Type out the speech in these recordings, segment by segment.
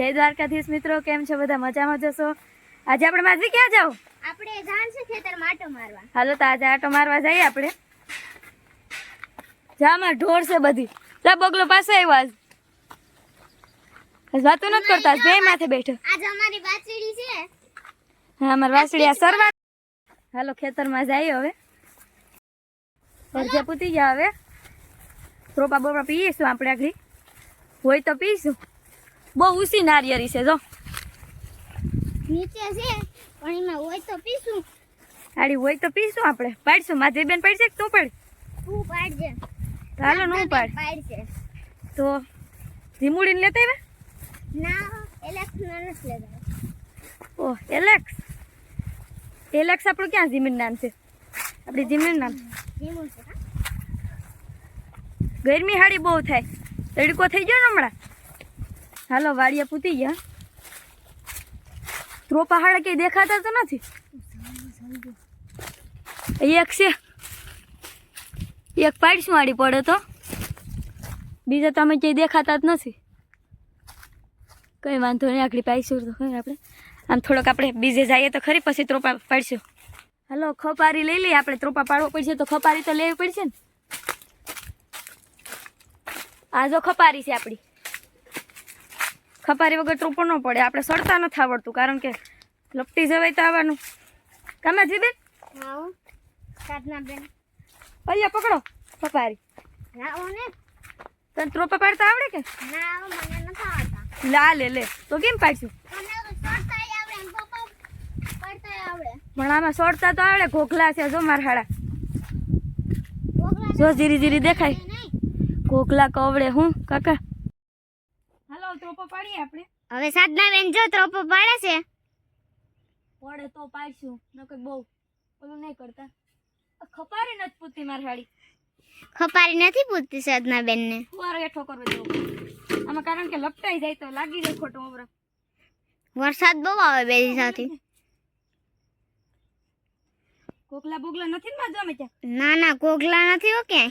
જય દ્વારકાધીશ મિત્રો કેમ છો બધા? મજામાં જશો? આજે આપણે માધવી ક્યાં જાવ આપણે જાણ છે ખેતર માટો મારવા. હાલો તો આજે આટો મારવા જઈએ આપણે. જામાં ઢોર છે બધી. લા બગલો પાસે આવ્યો આજ આજ વાતો નથી કરતા બે માથે બેઠો. આજ અમારી બાચડી છે. હા અમારી વાસળી આ સરવા હાલો ખેતરમાં જઈએ હવે. ફરજે પૂતી ગયા હવે. રોપા બોપા પીઈશું આપણે આગળ. હોય તો પીશું બહુ ઊંચી નારિયેરી છે જો. નીચે છે પણ એમાં હોય તો પીશું. આડી હોય તો પીશું આપણે. પાડશું. માધવી બેન પાડશે કે તું પાડ? તું પાડજે. હાલો નું પાડ. પાડશે તો ધીમુડીને લેતા આવ્યા? ના એલેક્સ નથી લેતા ઓહ એલેક્સ એલેક્સ આપણું ક્યાં જીમીન નામ છે? આપણી જીમીન નામ. છે ગરમી હાડી બહુ થાય. તડકો થઈ ગયો ને હમણાં? હાલો વાડિયા પૂતી ગયા. ત્રોપા પહાડ કઈ દેખાતા તો નથી. એક છે. એક પાડીશું વાળી પડે તો. બીજા તમે ક્યાંય દેખાતા જ નથી. કંઈ વાંધો નહીં આખડી પાઈશું તો ખરી આપણે. આમ થોડોક આપણે બીજે જઈએ તો ખરી, પછી ત્રોપા પાડશું. હાલો, ખપારી લઈ લઈએ. આપણે ત્રોપા પાડવો પડશે તો ખપારી તો લેવી પડશે ને. આ જો ખપારી છે આપણી. ખપારી વગર ટ્રોપો ન પડે. આપણે સડતા નથી આવડતું કારણ કે લપટી જવાય તો આવવાનું. કામે જીબેન હા હો. સાધના બેન. અહીંયા પકડો ખપારી. તને ટ્રોપા પાડતા આવડે કે? લા લે લે. તો કેમ પાડશું? પણ આમાં સડતા તો આવડે ઘોઘલા છે જો માર હાડા. જો ધીરે ધીરે દેખાય. ઘોઘલા કવડે હું કાકા? આપણે? હવે સાધના બેન જો ત્રોપો પાડે છે. પડે તો પાડશું નકર બહુ ઓલું નહીં કરતા. ખપારી નથી પૂતી મારી સાડી ખપારી નથી પૂછતી સાધના બેન ને ફુવારો એઠો કરવો જેવો આમાં કારણ કે લપટાઈ જાય તો લાગી જાય ખોટો ઓવરો વરસાદ બહુ આવે બે સાથે. કોકલા બોગલા નથી ને માં જમે ત્યાં? ના ના કોકલા નથી ઓકે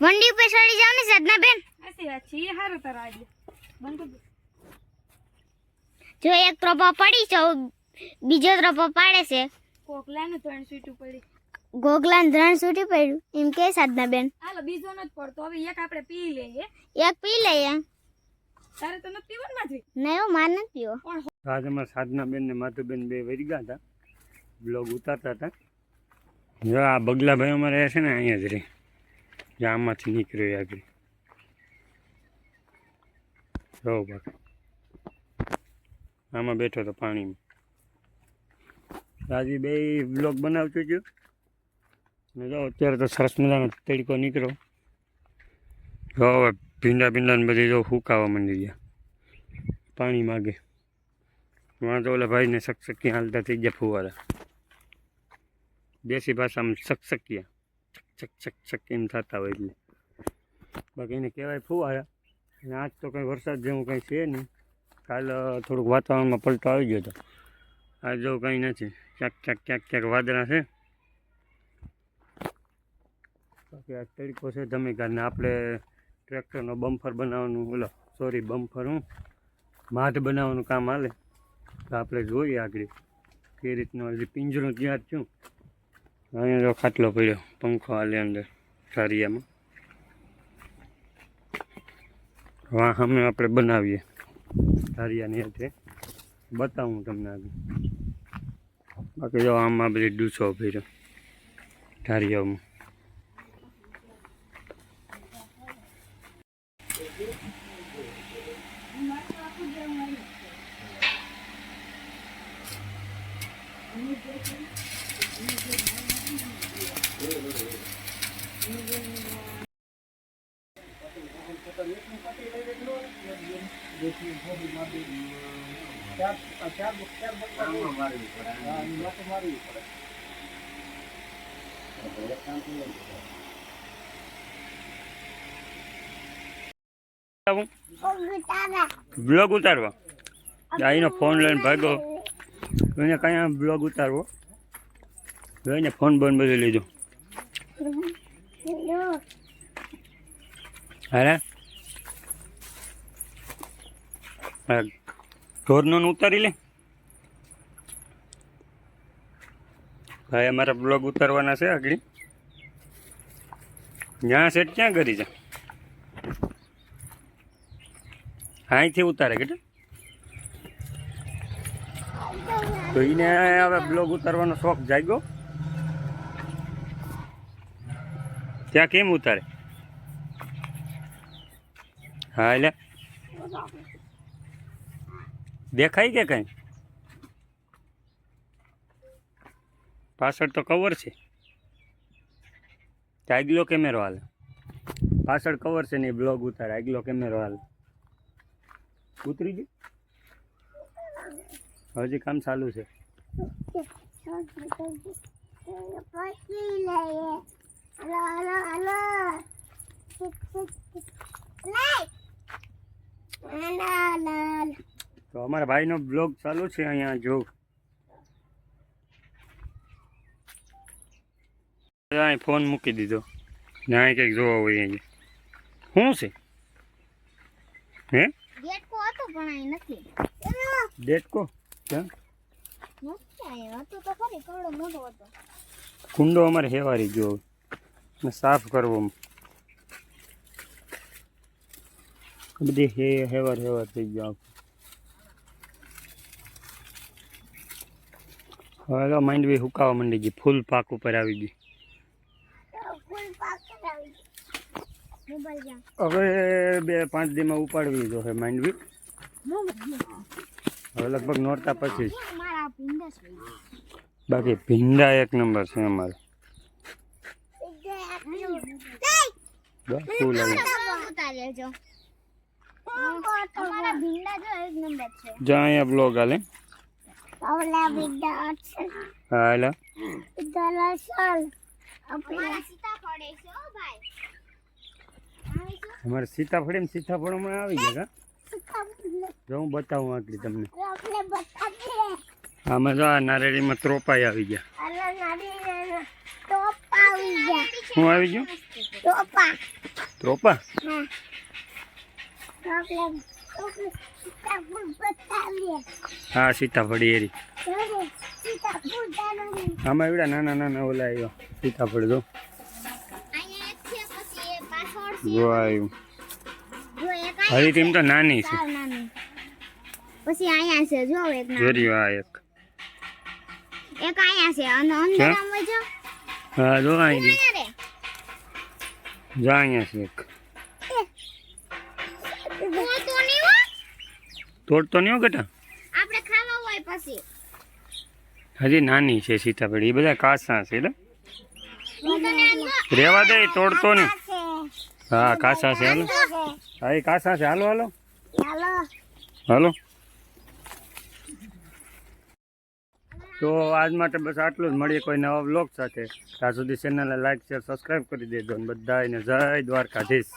વંડી ઉપર ચડી જાવ ને સાધના બેન. સાચી વાત છે એ સારું તારા આજે બંધ જો એક ત્રોપો પડી છે બીજો ત્રોપો પાડે છે. કોકલાનું ત્રણ સીટું પડી. ગોગલા ત્રણ છૂટી પડ્યું. એમ કે સાધના બેન. હાલો બીજો નથી પડતો. હવે એક આપણે પી લઈએ. એક પી લઈએ. તારે તો નથી પીવો માધવી? નહીં હો માર નથી પીવો. પણ આજ અમારા સાધનાબેન ને માધુબેન બે વરી ગયા હતા. બ્લોગ ઉતારતા હતા. જો આ બગલાભાઈ અમારે રહે છે ને અહીંયા જ રહે. જે આમાંથી નીકળ્યો આગળ. જો બાકી આમાં બેઠો હતો પાણીમાં. રાજી બે બ્લોક બનાવતો છું ને જો અત્યારે તો સરસ મજાનો તડકો નીકળો જો હવે ભીંડા ભીંડાને બધી જો હુકાવા માંડી ગયા. પાણી માગે. વાંધો ઓલા ભાઈને સકસકિયા હાલતા થઈ ગયા ફુવારા. દેશી ભાષામાં સકસકિયા. છક છક છક એમ થતા હોય એટલે. બાકી એને કહેવાય ફુવારા. અને આજ તો કંઈ વરસાદ જેવું કંઈ છે નહીં. કાલ થોડુંક વાતાવરણમાં પલટો આવી ગયો હતો. આજ જો કંઈ નથી. ક્યાંક ક્યાંક ક્યાંક ક્યાંક વાદળા છે. બાકી આ તડકો છે ધમીકારને આપણે ટ્રેક્ટરનો બમ્ફર બનાવવાનું, ઓલો, સોરી, બમ્ફર હું માઠ બનાવવાનું કામ હાલે. તો આપણે જોઈએ આગળ કે રીતનું હજી પિંજરું તૈયાર થયું અહીંયા જો ખાટલો પડ્યો, પંખો હાલે અંદર ઠારિયામાં વાહ અમે આપણે બનાવીએ. ધારિયાની હાથે. બતાવું તમને આગળ. બાકી જો આમાં બધી ડૂસો ભર્યો. ઠારિયામાં બ્લોગ ઉતારવા આઈનો ફોન લઈને ભાગો એને કયા બ્લોગ ઉતારવો એને ફોન બંધ બધું લીધો હારે આ ઢોરનો ઉતારી લે. ભાઈ, અમારા બ્લોગ ઉતારવાના છે આગળ. જ્યાં સેટ ક્યાં કરી છે અહીંથી ઉતારે કે તો એને હવે બ્લોગ ઉતારવાનો શોખ જાગ્યો. ત્યાં કેમ ઉતારે? હા એટલે દેખાય કે કઈ? પાછળ તો કવર છે. આગલો કેમેરો હાલ. પાછળ કવર છે ને બ્લોગ ઉતાર, આગલો કેમેરો હાલ. ઉતરી ગયું? હજી કામ ચાલુ છે. પછી તો અમારા ભાઈનો બ્લોગ ચાલુ છે અહીંયા જો. અહીં ફોન મૂકી દીધો. ને અહીં કંઈક જોવા હોય અહીંયા. શું છે? હે? ગેટકો હતો પણ અહીં નથી. ડેટકો? હતું હતો. કુંડો અમારે હેવારી ગયો. ને સાફ કરવો. બધી હે હેવાર હેવાર થઈ ગયો હવે તો માંડવી સુકાવા માંડી ગઈ. ફૂલ પાક ઉપર આવી ગઈ. હવે બે પાંચ દીમાં ઉપાડવી જો હે માંડવી. હવે લગભગ નોરતા પછી બાકી ભીંડા એક નંબર છે અમારે. ફૂલ આવી. જ્યાં અહીંયા બ્લોગ હાલે. ભીંડા છે હા એટલે ભીંડા લસણ અમારા સીતાફળ અમારે સીતાફળ એમ સીતાફળમાં આવી ગયા જો હું બતાવું આટલી તમને. તો આમાં જો આ નારેડીમાં ત્રોપાઈ આવી ગયા. હું આવી ગયો? ટોપા. ત્રોપા? હા સીતાફળ એરી. આમાં એવડા નાના નાના ઓલા આવ્યો સીતાફળ જો. હરી ટીમ તો નાની છે પછી અહીંયા છે. જો એક જોરી આ એક. એક અહીંયા છે. અને અંદર આમ જો. હા જો અહીં અહીંયા જો અહીંયા છે એક. તોડતો નહીં હો બેટા આપણે ખાવા હોય પછી. હજી નાની છે સીતાફળ એ બધા કાસા છે એટલે રેવા દે તોડતો નહીં. છે. હા કાસા છે હાલો. હા એ કાસા છે હાલો હાલો. હાલો. તો આજ માટે બસ આટલું જ. મળીએ કોઈ નવા બ્લોગ સાથે. ત્યાં સુધી ચેનલને લાઈક શેર સબસ્ક્રાઈબ કરી દેજો. અને બધાને જય દ્વારકાધીશ.